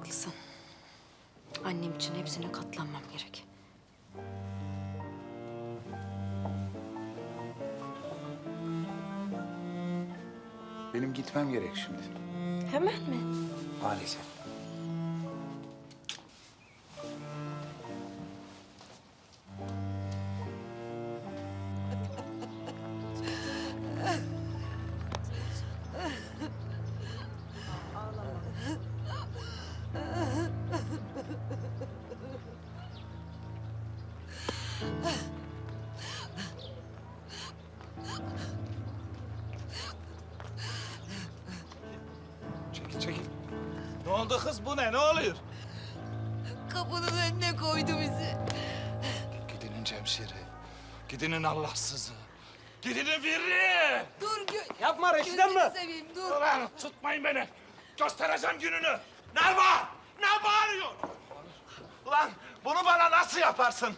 haklısın. Annem için hepsine katlanmam gerek. Benim gitmem gerek şimdi. Hemen mi? Maalesef. Oldu kız bu ne? Ne oluyor? Kapının önüne koydu bizi. Gidinin Cemşir'i. Gidinin Allahsızı. Gidinin biri. Dur gö... Yapma Reşiden mi? Seveyim dur. Ulan tutmayın beni. Göstereceğim gününü. Ne var? Ne bağırıyor? Ulan bunu bana nasıl yaparsın?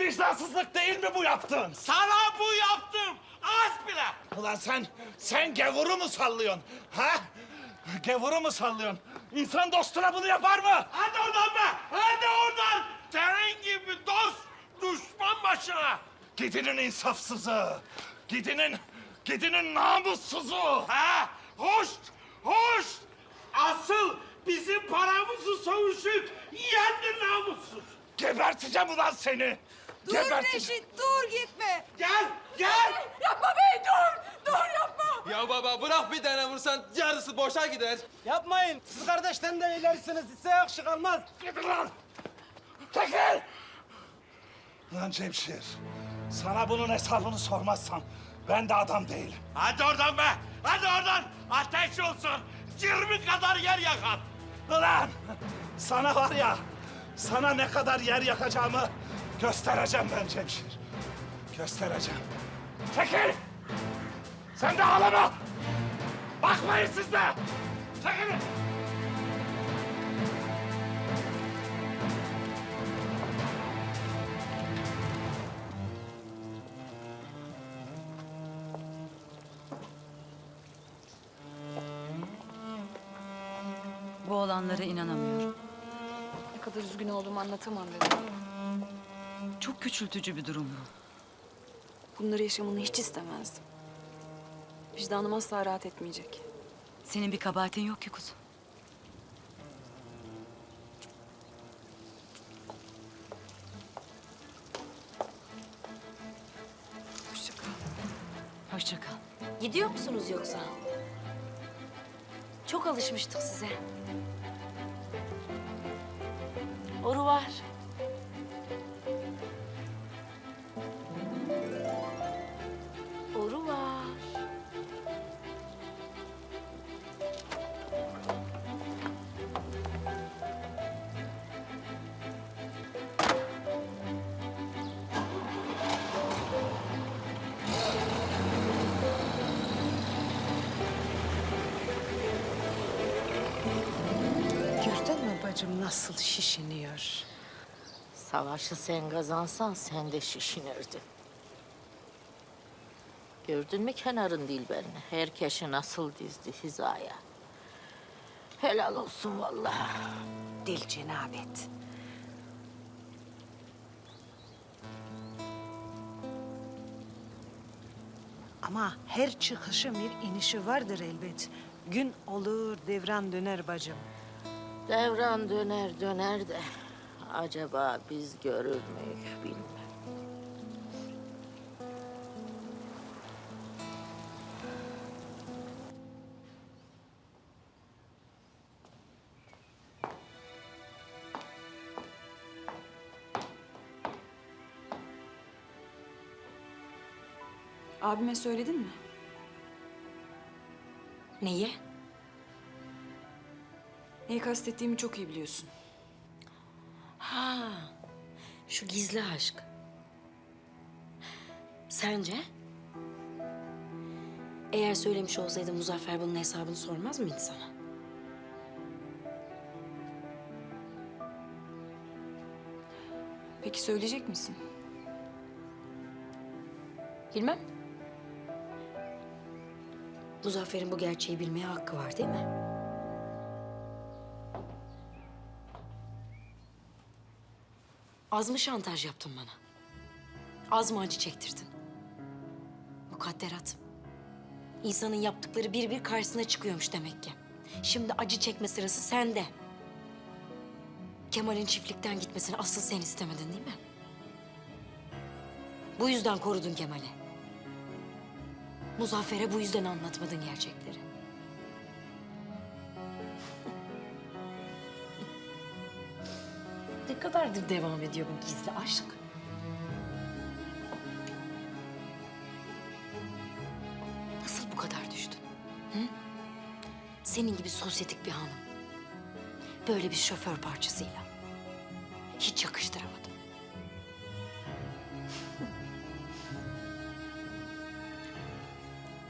Vicdansızlık değil mi bu yaptığın? Sana bu yaptım. Az bile. Ulan sen, sen gavuru mu sallıyorsun? Ha? Gavuru mu sallıyorsun? İnsan dostuna bunu yapar mı? Hadi oradan be! Hadi oradan! Senin gibi dost düşman başına! Gidinin insafsızı! Gidinin, gidinin namussuzu! Ha? Hoş, hoş! Asıl bizim paramızı savuşup yiyendir namussuz! Geberteceğim ulan seni! Dur Geberteceğim. Reşit dur gitme. Gel, gel! Yapma bey dur. Dur yapma. Ya baba bırak bir tane vursan yarısı boşa gider. Yapmayın. Siz kardeşten de ilerisiniz. Size yakışık almaz. Gidin lan! Çekil! Lan Cemşir, sana bunun hesabını sormazsam ben de adam değilim. Hadi oradan be! Hadi oradan! Ateş olsun! Yirmi kadar yer yakar! Ulan! Sana var ya, sana ne kadar yer yakacağımı göstereceğim ben Cemşir. Göstereceğim. Çekil! Sen de ağlama! Bakmayın siz de! Çekilin! Bu olanlara inanamıyorum. Ne kadar üzgün olduğumu anlatamam dedim. Çok küçültücü bir durum bu. Bunları yaşamanı hiç istemezdim. Vicdanım asla rahat etmeyecek. Senin bir kabahatin yok ki kuzum. Hoşça kal. Hoşça kal. Gidiyor musunuz yoksa? Çok alışmıştık size. Oru var. Bacım nasıl şişiniyor? Savaşı sen kazansan sen de şişinirdin. Gördün mü kenarın dilberini? Herkesi nasıl dizdi hizaya. Helal olsun vallahi. Dil cenabet. Ama her çıkışın bir inişi vardır elbet. Gün olur devran döner bacım. Devran döner döner de acaba biz görür müyük bilmem. Abime söyledin mi? Neyi? Neyi kastettiğimi çok iyi biliyorsun. Ha, şu gizli aşk. Sence? Eğer söylemiş olsaydı Muzaffer bunun hesabını sormaz mıydı sana? Peki söyleyecek misin? Bilmem. Muzaffer'in bu gerçeği bilmeye hakkı var değil mi? Az mı şantaj yaptın bana? Az mı acı çektirdin? Mukadderat. İnsanın yaptıkları bir bir karşısına çıkıyormuş demek ki. Şimdi acı çekme sırası sende. Kemal'in çiftlikten gitmesini asıl sen istemedin değil mi? Bu yüzden korudun Kemal'i. Muzaffer'e bu yüzden anlatmadın gerçekleri. Ne kadardır devam ediyor bu gizli aşk? Nasıl bu kadar düştün? Hı? Senin gibi sosyetik bir hanım. Böyle bir şoför parçasıyla. Hiç yakıştıramadım.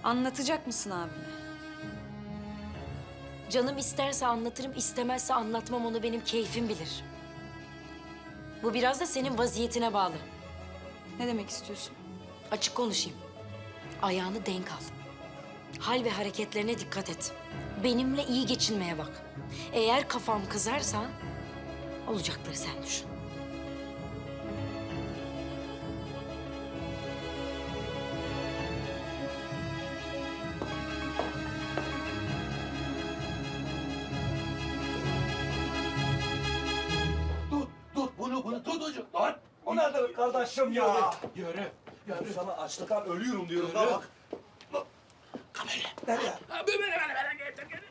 Anlatacak mısın abime? Canım isterse anlatırım, istemezse anlatmam onu benim keyfim bilir. Bu biraz da senin vaziyetine bağlı. Ne demek istiyorsun? Açık konuşayım. Ayağını denk al. Hal ve hareketlerine dikkat et. Benimle iyi geçinmeye bak. Eğer kafam kızarsa olacakları sen düşün. O nedir kardeşim ya? Yürü, yürü. Sana açlıktan ölüyorum diyorum da bak. Nereye? Ha, Böyle, böyle, böyle, getir, getir.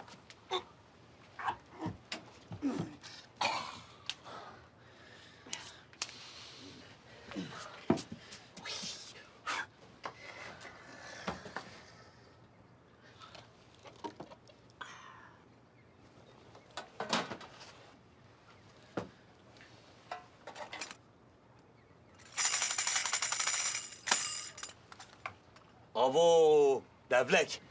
Avo, devlek.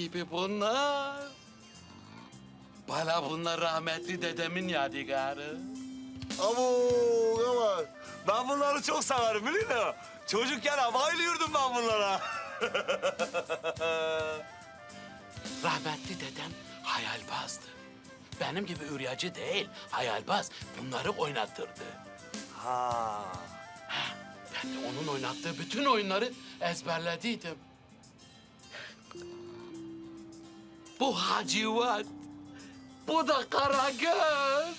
Gibi bunlar. Bana bunlar rahmetli dedemin yadigarı. Abo, Kemal. Ben bunları çok severim biliyor musun? Çocukken bayılıyordum ben bunlara. Rahmetli dedem hayalbazdı. Benim gibi üryacı değil, hayalbaz. Bunları oynatırdı. ha. Ben de onun oynattığı bütün oyunları ezberlediydim. Bu Hacivat, bu da Karagöz.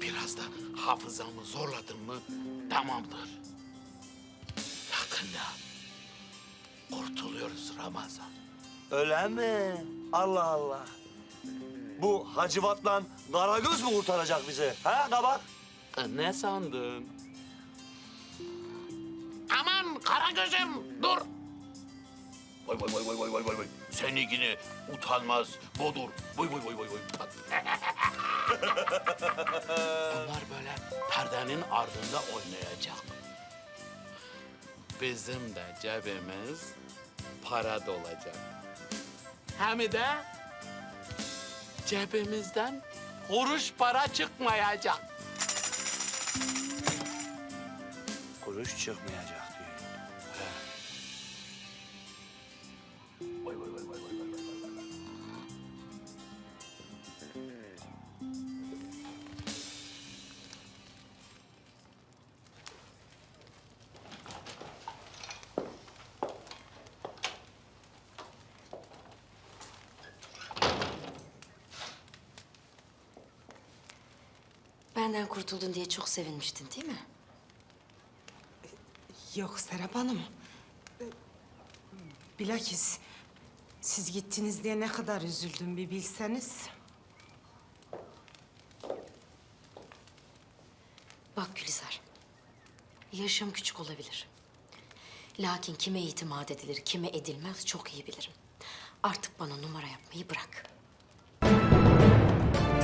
Biraz da hafızamı zorladım mı tamamdır. Yakında kurtuluyoruz Ramazan. Öyle mi? Allah Allah. Bu Hacivat'la Karagöz mü kurtaracak bizi? Ha kabak? Ne sandın? Aman Karagöz'üm dur. Vay vay vay vay vay vay vay vay. Seni yine utanmaz bodur. Vay vay vay vay vay. Bunlar böyle perdenin ardında oynayacak. Bizim de cebimiz para dolacak. Hem de cebimizden kuruş para çıkmayacak. Kuruş çıkmayacak Benden kurtuldun diye çok sevinmiştin değil mi? Yok Serap Hanım. Bilakis siz gittiniz diye ne kadar üzüldüm bir bilseniz. Bak Gülizar. Yaşım küçük olabilir. Lakin kime itimat edilir, kime edilmez çok iyi bilirim. Artık bana numara yapmayı bırak.